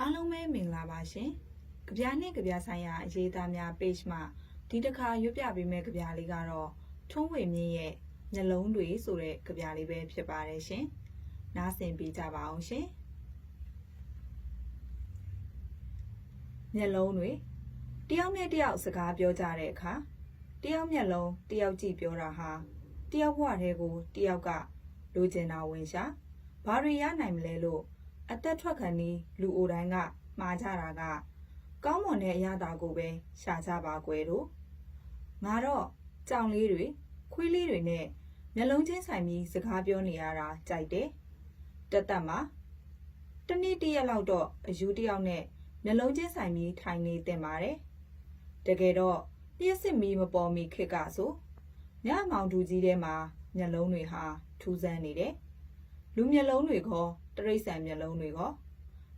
အားလုံးပဲမင်္ဂလာပါရှင်။ကြပြနှင့်ကြပြဆိုင်ရာအရေးသားများ page မှာဒီတစ်ခါရွတ်ပြပေးမယ့်ကြပြလေးကတော့ထုံးဝေမြင့်ရဲ့မျက်လုံးတွေဆိုတဲ့ကြပြလေးပဲဖြစ်ပါတယ်ရှင်။နားဆင်ပေးကြပါအောင်ရှင်။မျက်လုံးတွေတယောက်နဲ့တယောက်စကားပြောကြတဲ့အခါတယောက်မျက်လုံးတယောက်ကြည့်ပြောတာဟာတယောက်ဘဝတည်းကိုတယောက်ကလိုချင်တာဝင်ရှာဘာတွေရနိုင်မလဲလို့ အသက်ထွက်ခံဒီလူအိုတိုင်းကမှားကြတာက ကောင်းမွန်တဲ့အရာတာကိုပဲရှာကြပါကွယ်တို့ငါတော့ကြောင်လေးတွေခွေးလေးတွေနဲ့မျက်လုံးချင်းဆိုင်ပြီးစကားပြောနေရတာကြိုက်တယ်တသက်မှာတနေ့တစ်ရက်လောက်တော့အယူတစ်ယောက်နဲ့မျက်လုံးချင်းဆိုင်ပြီးထိုင်နေတင်ပါတယ်တကယ်တော့ပြည့်စစ်မီမပေါ်မီခက်ကဆိုညမောင်တူကြီးထဲမှာမျက်လုံးတွေဟာထူးဆန်းနေတယ် လူမျက်လုံးတွေကောတရိษံမျက်လုံးတွေကော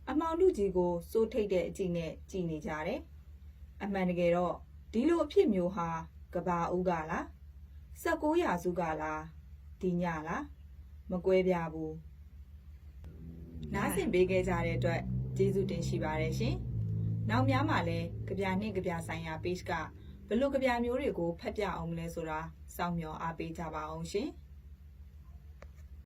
အမောင်လူကြီးကိုစိုးထိတ်တဲ့အကြည့်နဲ့ကြည်နေကြတယ်။အမှန်တကယ်တော့ဒီလိုအဖြစ်မျိုးဟာကဘာဦးကလား16ရာစုကလားဒီညလားမကွဲပြားဘူး။နားဆင်ပေးခဲ့ကြတဲ့အတွက်ကျေးဇူးတင်ရှိပါတယ်ရှင်။နောက်များမှာလည်းကြပြနှင့်ကြပြဆိုင်ရာ page ကဘလို့ကြပြမျိုးတွေကိုဖတ်ပြအောင်မလဲဆိုတာစောင့်မျှော်အားပေးကြပါအောင်ရှင်။